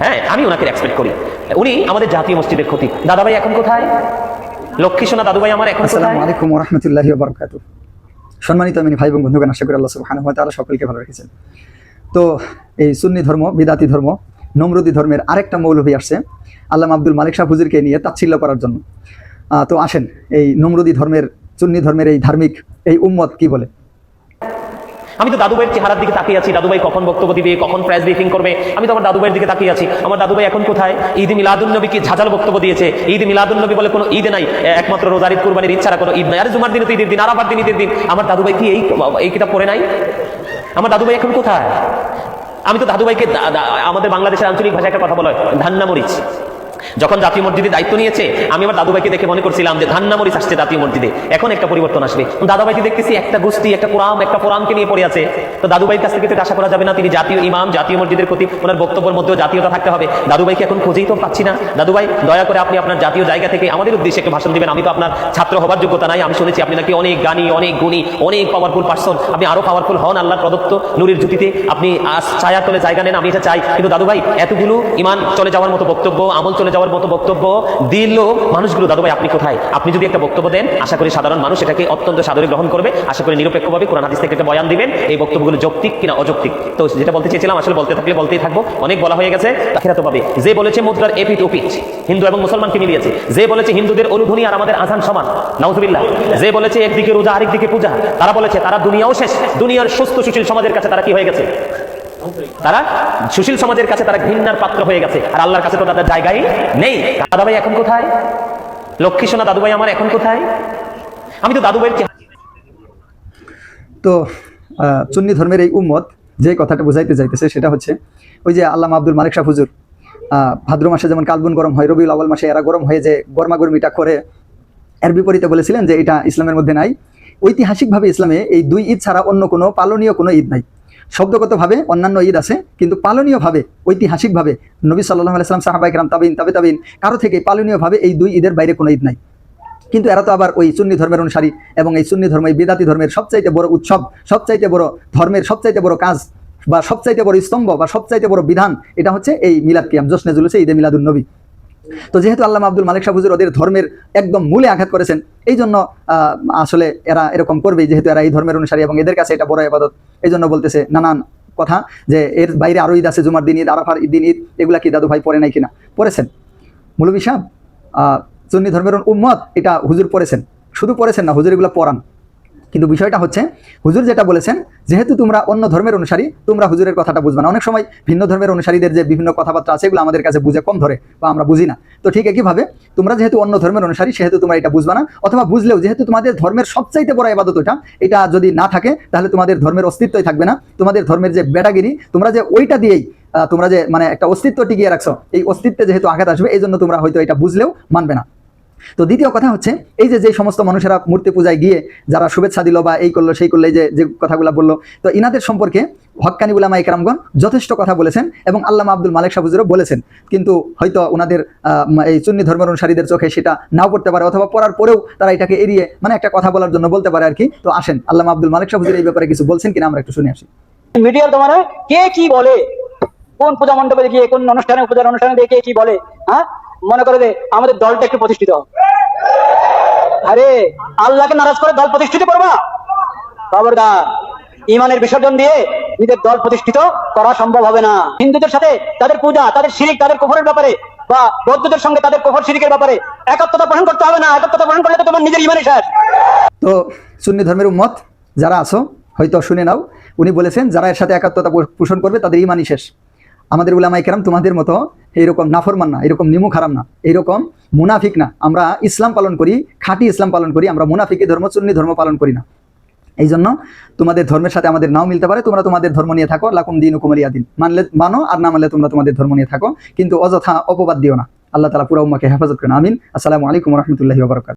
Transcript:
হ্যাঁ আমি ওনাকে এক্সপেক্ট করি। উনি আমাদের জাতীয় মসজিদের ক্ষতি দাদাভাই এখন কোথায়? লক্ষ্মী সোনা দাদুভাই আমার এখন আসসালামু আলাইকুম রহমতুল্লাহি সম্মানিত আমি ভাই বোন, বন্ধুগণ, আশা করি আল্লাহ সুবহানাহু ওয়া তাআলা সকলকে ভালো রেখেছেন। তো এই সুন্নি ধর্ম, বিদাতি ধর্ম, নমরুদি ধর্মের আরেকটা মৌলভী আসছে আল্লাহ আব্দুল মালিক শাহ হুজুরকে নিয়ে তাচ্ছিল্য করার জন্য। তো আসেন, এই নমরুদি ধর্মের, সুন্নি ধর্মের এই ধার্মিক, এই উম্মত কি বলে? আমি তো দাদুভাইয়ের চেহারার দিকে তাকিয়ে আছি। দাদুভাই কখন বক্তব্য দিবে, কখন প্রেস ব্রিফিং করবে? আমি তো আমার দাদুভাইয়ের দিকে তাকিয়ে আছি। আমার দাদুভাই এখন কোথায়? ঈদ মিলাদুল নবী কি ঝাঁঝাল বক্তব্য দিয়েছে। ঈদ মিলাদুল নবী বলে কোনো ঈদ নাই। একমাত্র রোজার ঈদ কুরবানির ঈদ কোনো ঈদ নাই। আর জুমার দিনে তো ঈদের দিন আরাবার দিন ঈদের দিন। আমার দাদুভাই কি এই এই কিতাব পড়ে নাই? আমার দাদুভাই এখন কোথায়? আমি তো দাদুভাইকে আমাদের বাংলাদেশের আঞ্চলিক ভাষায় একটা কথা বলা হয় ধান্না মরিচ। যখন জাতীয় মসজিদে দায়িত্ব নিয়েছে, আমি আমার দাদুভাইকে দেখে মনে করছিলাম যে ধান্না মরিচ আসছে জাতীয় মসজিদে। এখন একটা পরিবর্তন আসবে। দাদাভাইকে দেখতেছি একটা গোষ্ঠী, একটা কোরআন, একটা কোরআনকে নিয়ে পড়ে আছে। তো দাদুভাইয়ের কাছ থেকে আশা করা যাবে না, তিনি জাতীয় ইমাম, জাতীয় মসজিদের প্রতি ওনার বক্তব্যের মধ্যেও জাতীয়তা থাকতে হবে। দাদুভাইকে এখন খুঁজেই তো পাচ্ছি না। দাদুভাই, দয়া করে আপনি আপনার জাতীয় জায়গা থেকে আমাদের উদ্দেশ্যে একটু ভাষণ দিবেন। আমি তো আপনার ছাত্র হবার যোগ্যতা নাই। আমি শুনেছি আপনি নাকি অনেক গানী অনেক গুণী, অনেক পাওয়ারফুল পার্সন আপনি আরও পাওয়ারফুল হন আল্লাহ প্রদত্ত নুরির জুটিতে আপনি আজ ছায়া তলে জায়গা নেন, আমি এটা চাই। কিন্তু দাদুভাই, এতগুলো ইমান চলে যাওয়ার মতো বক্তব্য, আমল চলে যাওয়ার মতো বক্তব্য দিল মানুষগুলো, দাদুভাই, আপনি কোথায়? আপনি যদি একটা বক্তব্য দেন, আশা করি সাধারণ মানুষ এটাকে অত্যন্ত সাদরে গ্রহণ করবে। আশা করি নিরপেক্ষভাবে কোরআন, হাদিস থেকে একটা বয়ান দিবেন। এই বক্তব্যগুলো যৌক্তিক কিনা অযৌক্তিক? তো যেটা বলতে চেয়েছিলাম, আসলে বলতে থাকলে বলতেই থাকব। অনেক বলা হয়ে গেছে। আখিরাত পাবে যে বলেছে মুদ্রার এপিট ওপিট হিন্দু এবং মুসলমানকে মিলিয়েছে। যে বলেছে হিন্দুদের অনুধ্বনি আর আমাদের আজান সমান, নাউজুবিল্লাহ। যে বলেছে একদিকে রোজা, আরেকদিকে পূজা, তারা বলেছে তারা দুনিয়াও শেষ। দুনিয়ার সুস্থ সুশীল সমাজের কাছে তারা কি হয়ে গেছে? তারা সুশীল সমাজের কাছে তারা ঘৃণার পাত্র হয়ে গেছে। আর আল্লাহর কাছে তো তাদের জায়গায় নেই। দাদাভাই এখন কোথায়? লক্ষ্মী সোনা দাদুভাই আমার এখন কোথায়? আমি তো দাদুভাইয়ের তো সুন্নি ধর্মের এই উম্মত যে কথাটা বোঝাইতে যাইতেছে সেটা হচ্ছে ওই যে আল্লাহ আব্দুল মালিক শাহ হুজুর ভাদ্র মাসে যেমন কালবুন গরম হয়, রবিউল আওয়াল মাসে এরা গরম হয়ে যে গরমাগরমিটা করে, এর বিপরীতে বলেছিলেন যে এটা ইসলামের মধ্যে নাই। ঐতিহাসিকভাবে ইসলামে এই দুই ঈদ ছাড়া অন্য কোনো পালনীয় কোনো ঈদ নাই। শব্দগতভাবে অন্যান্য ঈদ আছে, কিন্তু পালনীয়ভাবে, ঐতিহাসিকভাবে নবী সাল্লাহ আলাইসলাম সাহাবাইকরাম তাবিন তাবে তাবিন কারও থেকে পালনীয়ভাবে এই দুই ঈদের বাইরে কোনো ঈদ নাই। কিন্তু এরা তো আবার ওই সুন্নি ধর্মের অনুসারী এবং এই সুন্নি ধর্ম, এই বেদাতি ধর্মের সবচাইতে বড় উৎসব, সবচাইতে বড় ধর্মের সবচাইতে বড় কাজ বা সবচাইতে বড় স্তম্ভ বা সবচাইতে বড় বিধান, এটা হচ্ছে এই মিলাদ কিয়াম জোসনে জুলুসে ঈদে মিলাদুল নবী। তো যেহেতু আল্লাহ আব্দুল মালিক শাহ হুজুর ওদের ধর্মের একদম মূলে আঘাত করেছেন এই জন্য আসলে এরা এরকম করবে যেহেতু এরা এই ধর্মের অনুসারী এবং এদের কাছে এটা বড় আবাদত। এই জন্য বলতেছে নানান কথা যে এর বাইরে আরও ঈদ আছে জুমার দিন ঈদ আরাফার দিন ঈদ এগুলা কি দাদু ভাই পড়ে নাই কিনা? পড়েছেন। মৌলবী আহ, সুন্নি ধর্মের উম্মত এটা হুজুর পড়েছেন। শুধু পড়েছেন না হুজুর এগুলো পড়ান। কিন্তু বিষয়টা হচ্ছে, হুজুর যেটা বলেছেন, যেহেতু তোমরা অন্য ধর্মের অনুসারী, তোমরা হুজুরের কথাটা বুঝবে না। অনেক সময় ভিন্ন ধর্মের অনুসারীদের যে বিভিন্ন কথাবার্তা আছে, এগুলো আমাদের কাছে বুঝে কম ধরে বা আমরা বুঝি না। তো ঠিক একইভাবে, তোমরা যেহেতু অন্য ধর্মের অনুসারী, সেহেতু তোমরা এটা বুঝবে না। অথবা বুঝলেও যেহেতু তোমাদের ধর্মের সবচাইতে বড় ইবাদত এটা এটা যদি না থাকে, তাহলে তোমাদের ধর্মের অস্তিত্বই থাকবে না। তোমাদের ধর্মের যে বেটাগিরি, তোমরা যে ওইটা দিয়েই তোমরা যে মানে একটা অস্তিত্ব টিকিয়ে রাখছো, এই অস্তিত্বে যেহেতু আঘাত আসবে এই জন্য তোমরা হয়তো এটা বুঝলেও মানবে না। তো দ্বিতীয় কথা হচ্ছে, এই যে যে সমস্ত মানুষেরা মূর্তি পূজায় গিয়ে যারা শুভেচ্ছা দিল বা এই করল, সেই করল যে যে কথাগুলো বলল, তো ইনাদের সম্পর্কে হক্কানি উলামা ইকরামগণ যথেষ্ট কথা বলেছেন এবং আল্লামা আব্দুল মালিক সাহুজুরও বলেছেন। কিন্তু হয়তো ওনাদের এই সুন্নি ধর্মের অনুসারীদের চোখে সেটা নাও পড়তে পারে অথবা পড়ার পরেও তারা এটাকে এড়িয়ে মানে একটা কথা বলার জন্য বলতে পারে আর কি তো আসেন, আল্লামা আব্দুল মালিক সাহুজুর এই ব্যাপারে কিছু বলছেন কিনা আমরা একটু শুনে আসি। মিডিয়ার জমানায় কে কি বলে? কোন পূজা মণ্ডপে গিয়ে, কোন অনুষ্ঠানে, পূজার অনুষ্ঠানে দিয়ে কে বলে হ্যাঁ? মনে করে যে আমাদের দলটা একটু প্রতিষ্ঠিত। আরে, আল্লাহকে নারাজ করে দল প্রতিষ্ঠিত করবা? খবরদার, ইমানের বিসর্জন দিয়ে নিজের দল প্রতিষ্ঠিত করা সম্ভব হবে না। হিন্দুদের সাথে তাদের পূজা, তাদের শিরিক, তাদের কুফরের ব্যাপারে বা বৌদ্ধদের সঙ্গে তাদের কুফর শিরিকের ব্যাপারে একত্রতা পোষণ করতে হবে না। একত্রতা পোষণ করলে তো তোমার নিজের ইমানই শেষ। তো সুন্নি ধর্মের উম্মত যারা আছো, হয়তো শুনে নাও, উনি বলেছেন, যারা এর সাথে একাত্মতা পোষণ করবে, তাদের ইমানই শেষ। আমাদের উলামাই কেরাম তোমাদের মতো এইরকম নাফরমান না এরকম নিমু খারাম না, এইরকম মুনাফিক না। আমরা ইসলাম পালন করি, খাঁটি ইসলাম পালন করি, আমরা মুনাফিকি ধর্ম, সুন্নি ধর্ম পালন করি না। এই জন্য তোমাদের ধর্মের সাথে আমাদের নাও মিলতে পারে, তোমরা তোমাদের ধর্ম নিয়ে থাকো, লাকুম দিন কুমারিয়া দিন। মানলে, মানো আর না মানলে তোমরা তোমাদের ধর্ম নিয়ে থাকো, কিন্তু অযথা অপবাদ দিও না। আল্লাহ তালা পুরা উম্মাকে হেফাজত করেন, আমিন। আসসালামু আলাইকুম রহমতুল্লাহি ওবরকাত